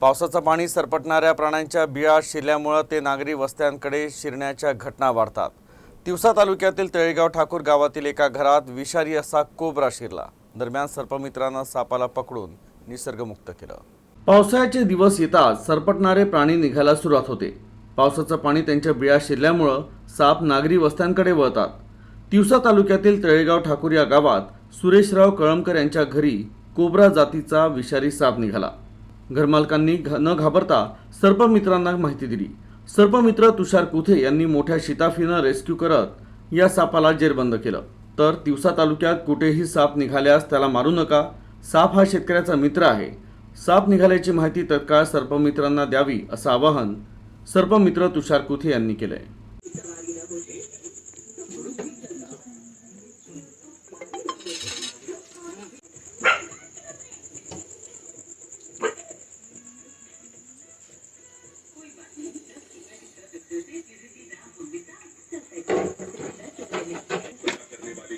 पावसाचं पाणी सरपटणाऱ्या प्राण्यांच्या बिळा शिरल्यामुळं ते नागरी वस्त्यांकडे शिरण्याच्या घटना वाढतात. तिवसा तालुक्यातील तळेगाव ठाकूर गावातील एका घरात विषारी असा कोबरा शिरला. दरम्यान सर्पमित्रांना सापाला पकडून निसर्गमुक्त केलं. पावसाळ्याचे दिवस येताच सरपटणारे प्राणी निघायला सुरुवात होते. पावसाचं पाणी त्यांच्या बिया शिरल्यामुळं साप नागरी वस्त्यांकडे वळतात. तिवसा तालुक्यातील तळेगाव ठाकूर या गावात सुरेशराव कळमकर यांच्या घरी कोबरा जातीचा विषारी साप निघाला. घरमालकांनी घ- न घाबरता सर्पमित्रांना माहिती दिली. सर्पमित्र तुषार कुथे यांनी मोठ्या शिताफीनं रेस्क्यू करत या सापाला जेरबंद केलं. तर तिवसा तालुक्यात कुठेही साप निघाल्यास त्याला मारू नका. साप हा शेतकऱ्याचा मित्र आहे. साप निघाल्याची माहिती तत्काळ सर्पमित्रांना द्यावी असं आवाहन सर्पमित्र तुषार कुथे यांनी केलंय. करने वाली